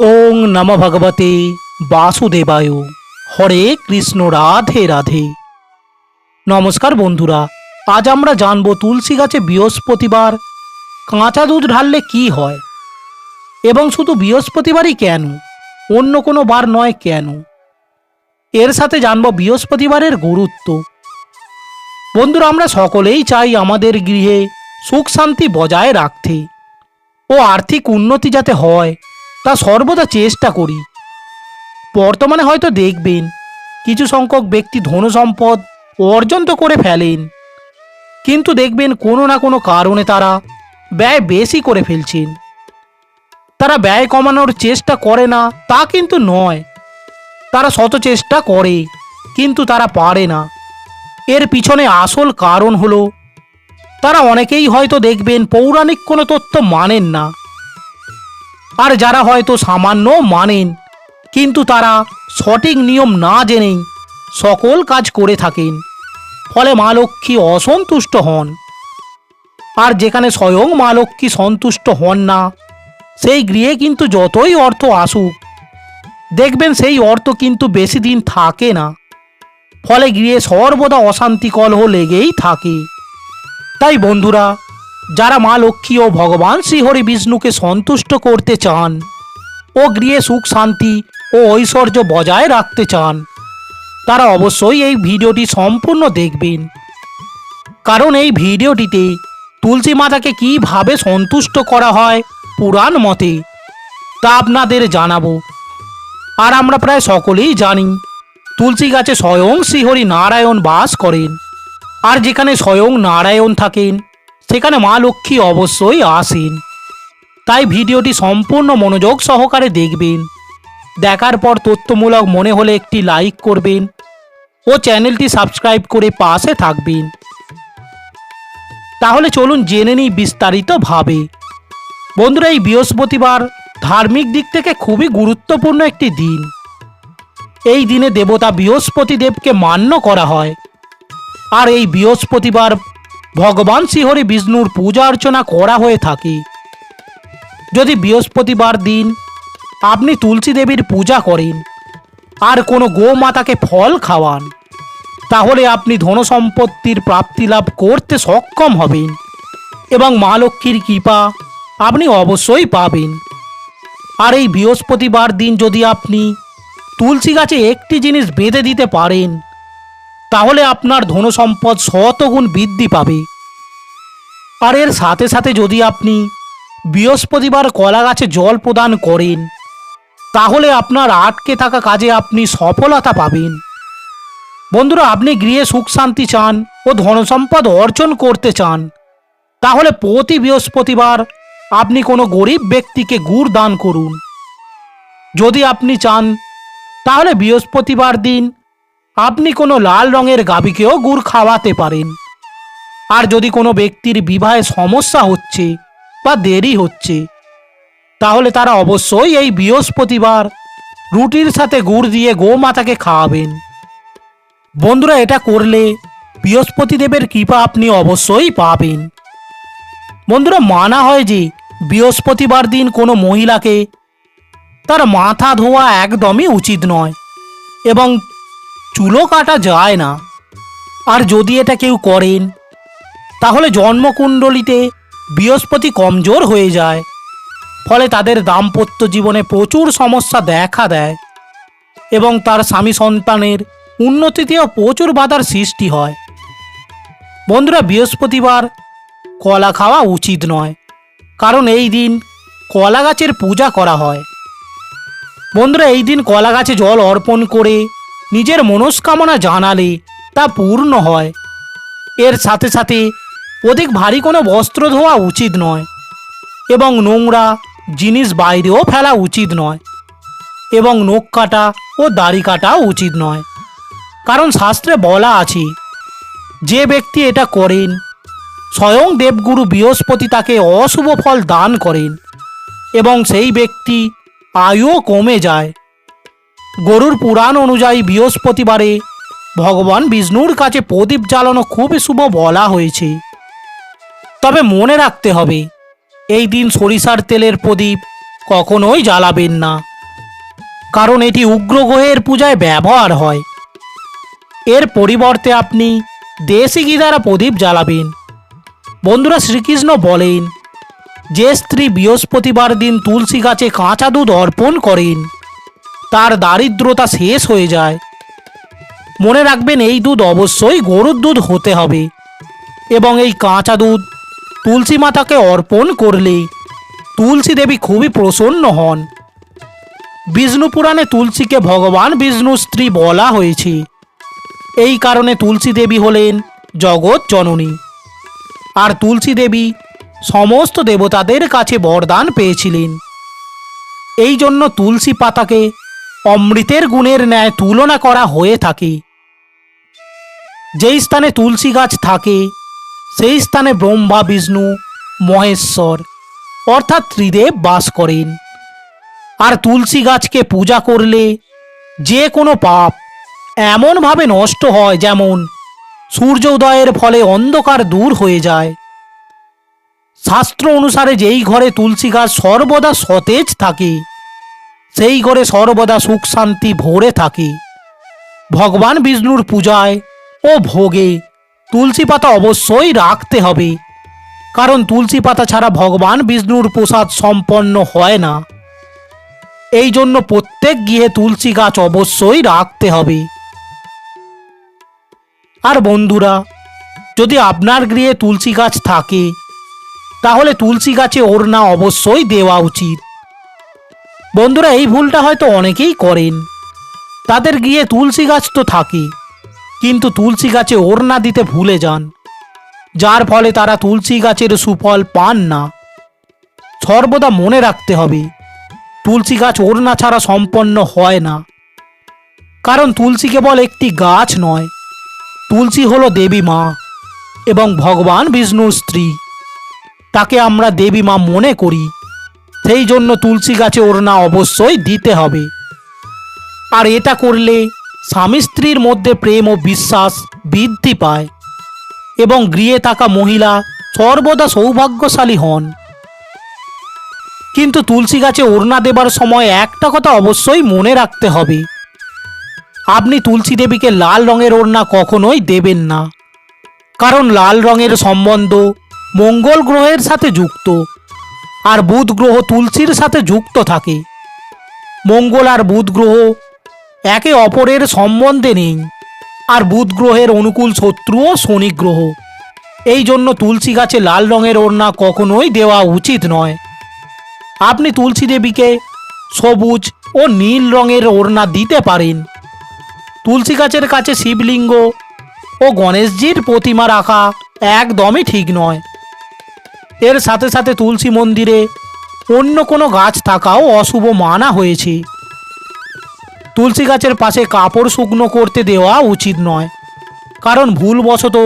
ওং নম ভগবতে বাসুদেবায়। হরে কৃষ্ণ রাধে রাধে। নমস্কার বন্ধুরা, আজ আমরা জানব তুলসী গাছে বৃহস্পতিবার কাঁচা দুধ ঢাললে কি হয়? এবং শুধু বৃহস্পতিবারই কেন? অন্য কোনো বার নয় কেন? এর সাথে জানব বৃহস্পতিবারের গুরুত্ব। বন্ধুরা, আমরা সকলেই চাই আমাদের গৃহে সুখ শান্তি বজায় রাখতে ও আর্থিক উন্নতি যাতে হয় তা সর্বদা চেষ্টা করি। বর্তমানে হয়তো দেখবেন, কিছু সংখ্যক ব্যক্তি ধন সম্পদ অর্জন তো করে ফেলেন, কিন্তু দেখবেন কোনো না কোনো কারণে তারা ব্যয় বেশি করে ফেলছেন। তারা ব্যয় কমানোর চেষ্টা করে না, তা কিন্তু নয়। তারা শত চেষ্টা করে, কিন্তু তারা পারে না। এর পিছনে আসল কারণ হলো, তারা অনেকেই হয়তো দেখবেন পৌরাণিক কোনো তথ্য মানেন না। আর যারা হয়তো সামান্য মানেন, কিন্তু তারা সঠিক নিয়ম না জেনেই সকল কাজ করে থাকেন, ফলে মা লক্ষ্মী অসন্তুষ্ট হন। আর যেখানে স্বয়ং মা লক্ষ্মী সন্তুষ্ট হন না, সেই গৃহে কিন্তু যতই অর্থ আসুক, দেখবেন সেই অর্থ কিন্তু বেশি দিন থাকে না, ফলে গৃহে সর্বদা অশান্তি কলহ লেগেই থাকে। তাই বন্ধুরা যারা মা লক্ষ্মী ও ভগবান শ্রীহরি বিষ্ণুকে সন্তুষ্ট করতে চান ও গৃহে সুখ, শান্তি ও ঐশ্বর্য বজায় রাখতে চান, তারা অবশ্যই এই ভিডিওটি সম্পূর্ণ দেখবেন। কারণ এই ভিডিওটিতে তুলসী মাতাকে কীভাবে সন্তুষ্ট করা হয় পুরাণ মতে, তা আপনাদের জানাব। আর আমরা প্রায় সকলেই জানি, তুলসী গাছে স্বয়ং শ্রীহরি নারায়ণ বাস করেন। আর যেখানে স্বয়ং নারায়ণ থাকেন সেখানে মা লক্ষ্মী অবশ্যই আসেন। তাই ভিডিওটি সম্পূর্ণ মনোযোগ সহকারে দেখবেন। দেখার পর তথ্যমূলক মনে হলে একটি লাইক করবেন ও চ্যানেলটি সাবস্ক্রাইব করে পাশে থাকবেন। তাহলে চলুন জেনে নিই বিস্তারিতভাবে বন্ধুরা, এই বৃহস্পতিবার ধার্মিক দিক থেকে খুবই গুরুত্বপূর্ণ একটি দিন। এই দিনে দেবতা বৃহস্পতি দেবকে মান্য করা হয়। আর এই বৃহস্পতিবার ভগবান শ্রীহরি বিষ্ণুর পূজা অর্চনা করা হয়ে থাকে। যদি বৃহস্পতিবার দিন আপনি তুলসী দেবীর পূজা করেন আর কোনো গোমাতাকে ফল খাওয়ান, তাহলে আপনি ধনসম্পত্তির প্রাপ্তি লাভ করতে সক্ষম হবেন এবং মা লক্ষ্মীর কৃপা আপনি অবশ্যই পাবেন। আর এই বৃহস্পতিবার দিন যদি আপনি তুলসী গাছে একটি জিনিস বেঁধে দিতে পারেন তাহলে আপনার ধনসম্পদ শতগুণ বৃদ্ধি পাবে। আর এর সাথে সাথে যদি আপনি বৃহস্পতিবার কলা গাছে জল প্রদান করেন, তাহলে আপনার আটকে থাকা কাজে আপনি সফলতা পাবেন। বন্ধুরা, আপনি গৃহে সুখ শান্তি চান ও ধনসম্পদ অর্জন করতে চান, তাহলে প্রতি বৃহস্পতিবার আপনি কোনো গরিব ব্যক্তিকে গুড় দান করুন। যদি আপনি চান, তাহলে বৃহস্পতিবার দিন আপনি কোনো লাল রঙের গাভীকেও গুড় খাওয়াতে পারেন। আর যদি কোনো ব্যক্তির বিবাহে সমস্যা হচ্ছে বা দেরি হচ্ছে, তাহলে তারা অবশ্যই এই বৃহস্পতিবার রুটির সাথে গুড় দিয়ে গোমাতাকে খাওয়াবেন। বন্ধুরা, এটা করলে বৃহস্পতি দেবের কৃপা আপনি অবশ্যই পাবেন। বন্ধুরা, মানা হয় যে বৃহস্পতিবার দিন কোনো মহিলাকে তার মাথা ধোয়া একদমই উচিত নয় এবং চুলও কাটা যায় না। আর যদি এটা কেউ করেন, তাহলে জন্মকুণ্ডলিতে বৃহস্পতি কমজোর হয়ে যায়। ফলে তাদের দাম্পত্য জীবনে প্রচুর সমস্যা দেখা দেয় এবং তার স্বামী সন্তানের উন্নতিতেও প্রচুর বাধার সৃষ্টি হয়। বন্ধুরা, বৃহস্পতিবার কলা খাওয়া উচিত নয়, কারণ এই দিন কলা গাছের পূজা করা হয়। বন্ধুরা, এই দিন কলা গাছে জল অর্পণ করে নিজের মনস্কামনা জানালে তা পূর্ণ হয়। এর সাথে সাথে অধিক ভারী কোনো বস্ত্র ধোয়া উচিত নয় এবং নোংরা জিনিস বাইরেও ফেলা উচিত নয় এবং নখ কাটা ও দাড়ি কাটাও উচিত নয়। কারণ শাস্ত্রে বলা আছে, যে ব্যক্তি এটা করেন, স্বয়ং দেবগুরু বৃহস্পতি তাকে অশুভ ফল দান করেন এবং সেই ব্যক্তি আয়ুও কমে যায়। গরুর পুরাণ অনুযায়ী বৃহস্পতিবারে ভগবান বিষ্ণুর কাছে প্রদীপ জ্বালানো খুবই শুভ বলা হয়েছে। তবে মনে রাখতে হবে, এই দিন সরিষার তেলের প্রদীপ কখনোই জ্বালাবেন না। কারণ এটি উগ্র গ্রহের পূজায় ব্যবহার হয়। এর পরিবর্তে আপনি দেশি ঘি দ্বারা প্রদীপ জ্বালাবেন। বন্ধুরা শ্রীকৃষ্ণ বলেন, যে স্ত্রী বৃহস্পতিবার দিন তুলসী গাছে কাঁচা দুধ অর্পণ করেন তার দারিদ্রতা শেষ হয়ে যায়। মনে রাখবেন এই দুধ অবশ্যই গরুর দুধ হতে হবে এবং এই কাঁচা দুধ তুলসী মাতাকে অর্পণ করলে তুলসী দেবী খুবই প্রসন্ন হন। বিষ্ণু পুরাণে তুলসীকে ভগবান বিষ্ণুর স্ত্রী বলা হয়েছে। এই কারণে তুলসী দেবী হলেন জগৎ জননী। আর তুলসী দেবী সমস্ত দেবতাদের কাছে বরদান পেয়েছিলেন। এই জন্য তুলসী পাতাকে অমৃতের গুণের ন্যায় তুলনা করা হয়ে থাকে। যেই স্থানে তুলসী গাছ থাকে, সেই স্থানে ব্রহ্মা, বিষ্ণু, মহেশ্বর অর্থাৎ ত্রিদেব বাস করেন। আর তুলসী গাছকে পূজা করলে যে কোনো পাপ এমনভাবে নষ্ট হয় যেমন সূর্য উদয়ের ফলে অন্ধকার দূর হয়ে যায়। শাস্ত্র অনুসারে যেই ঘরে তুলসী গাছ সর্বদা সতেজ থাকে সেই ঘরে সর্বদা সুখ শান্তি ভরে থাকে। ভগবান বিষ্ণুর পূজায় ও ভোগে তুলসী পাতা অবশ্যই রাখতে হবে, কারণ তুলসী পাতা ছাড়া ভগবান বিষ্ণুর প্রসাদ সম্পন্ন হয় না। এই জন্য প্রত্যেক গৃহে তুলসী গাছ অবশ্যই রাখতে হবে। আর বন্ধুরা, যদি আপনার গৃহে তুলসী গাছ থাকে, তাহলে তুলসী গাছে ওড়না অবশ্যই দেওয়া উচিত। বন্ধুরা, এই ভুলটা হয়তো অনেকেই করেন। তাদের গিয়ে তুলসী গাছ তো থাকে, কিন্তু তুলসী গাছে ওড়না দিতে ভুলে যান। যার ফলে তারা তুলসী গাছের সুফল পান না। সর্বদা মনে রাখতে হবে, তুলসী গাছ ওড়না ছাড়া সম্পন্ন হয় না। কারণ তুলসী কেবল একটি গাছ নয়, তুলসী হলো দেবী মা এবং ভগবান বিষ্ণুর স্ত্রী। তাকে আমরা দেবী মা মনে করি। সেই জন্য তুলসী গাছে ওড়না অবশ্যই দিতে হবে। আর এটা করলে স্বামী স্ত্রীর মধ্যে প্রেম ও বিশ্বাস বৃদ্ধি পায় এবং গৃহে থাকা মহিলা সর্বদা সৌভাগ্যশালী হন। কিন্তু তুলসী গাছে ওড়না দেবার সময় একটা কথা অবশ্যই মনে রাখতে হবে। আপনি তুলসী দেবীকে লাল রঙের ওড়না কখনোই দেবেন না। কারণ লাল রঙের সম্বন্ধ মঙ্গল গ্রহের সাথে যুক্ত। আর বুধ গ্রহ তুলসীর সাথে যুক্ত থাকে। মঙ্গল আর বুধ গ্রহ একে অপরের সম্বন্ধে নেই, আর বুধ গ্রহের অনুকূল শত্রুও শনি গ্রহ এই জন্য তুলসী গাছে লাল রঙের ওড়না কখনোই দেওয়া উচিত নয়। আপনি তুলসী দেবীকে সবুজ ও নীল রঙের ওড়না দিতে পারেন। তুলসী গাছের কাছে শিবলিঙ্গ ও গণেশজির প্রতিমা রাখা একদমই ঠিক নয়। এর সাথে সাথে তুলসী মন্দিরে অন্য কোনো গাছ থাকাও অশুভ মানা হয়েছে। তুলসী গাছের পাশে কাপড় শুকনো করতে দেওয়া উচিত নয়, কারণ ভুলবশত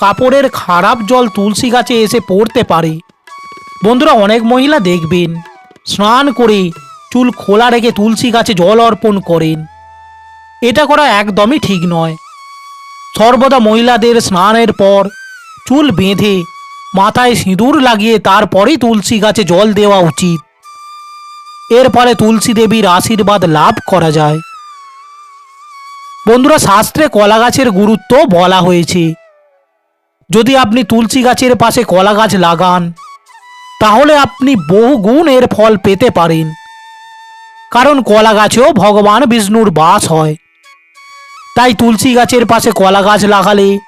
কাপড়ের খারাপ জল তুলসী গাছে এসে পড়তে পারে। বন্ধুরা, অনেক মহিলা দেখবেন, স্নান করে চুল খোলা রেখে তুলসী গাছে জল অর্পণ করেন। এটা করা একদমই ঠিক নয়। সর্বদা মহিলাদের স্নানের পর চুল বেঁধে মাথায় সিঁদুর লাগিয়ে তারপরেই তুলসী গাছে জল দেওয়া উচিত। এর ফলে তুলসী দেবীর আশীর্বাদ লাভ করা যায়। বন্ধুরা, শাস্ত্রে কলা গাছের গুরুত্ব বলা হয়েছে। যদি আপনি তুলসী গাছের পাশে কলা গাছ লাগান, তাহলে আপনি বহু গুণ এর ফল পেতে পারেন। কারণ কলা গাছেও ভগবান বিষ্ণুর বাস হয়। তাই তুলসী গাছের পাশে কলা গাছ লাগালে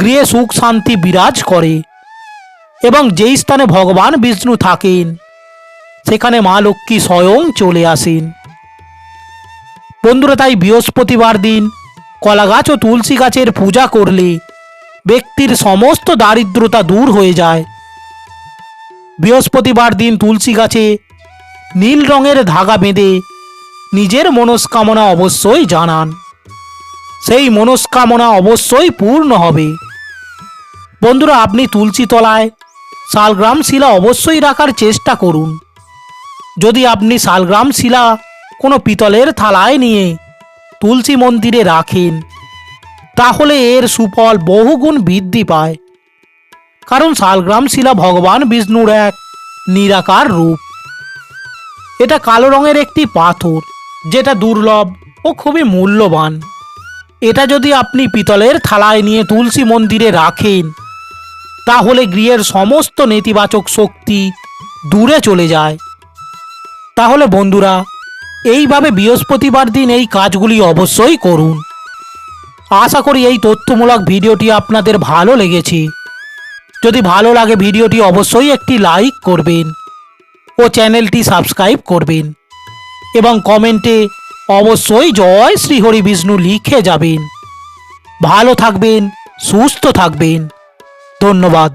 গৃহে সুখ শান্তি বিরাজ করে। এবং যেই স্থানে ভগবান বিষ্ণু থাকেন, সেখানে মা লক্ষ্মী স্বয়ং চলে আসেন। বন্ধুরা, তাই বৃহস্পতিবার দিন কলা গাছ ও তুলসী গাছের পূজা করলে ব্যক্তির সমস্ত দারিদ্রতা দূর হয়ে যায়। বৃহস্পতিবার দিন তুলসী গাছে নীল রঙের ধাগা বেঁধে নিজের মনস্কামনা অবশ্যই জানান। সেই মনস্কামনা অবশ্যই পূর্ণ হবে। বন্ধুরা, আপনি তুলসী তলায় শালগ্রাম শিলা অবশ্যই রাখার চেষ্টা করুন। যদি আপনি শালগ্রাম শিলা কোনো পিতলের থালায় নিয়ে তুলসী মন্দিরে রাখেন, তাহলে এর সুফল বহুগুণ বৃদ্ধি পায়। কারণ শালগ্রাম শিলা ভগবান বিষ্ণুর এক নিরাকার রূপ। এটা কালো রঙের একটি পাথর, যেটা দুর্লভ ও খুবই মূল্যবান। এটা যদি আপনি পিতলের থালায় নিয়ে তুলসী মন্দিরে রাখেন তাহলে গৃহের সমস্ত নেতিবাচক শক্তি দূরে চলে যায়। তাহলে বন্ধুরা, এইভাবে বৃহস্পতিবার দিন এই কাজগুলি অবশ্যই করুন। আশা করি এই তথ্যমূলক ভিডিওটি আপনাদের ভালো লেগেছে। যদি ভালো লাগে ভিডিওটি অবশ্যই একটি লাইক করবেন ও চ্যানেলটি সাবস্ক্রাইব করবেন এবং কমেন্টে অবশ্যই জয় শ্রীহরি বিষ্ণু লিখে যাবেন। ভালো থাকবেন, সুস্থ থাকবেন। ধন্যবাদ।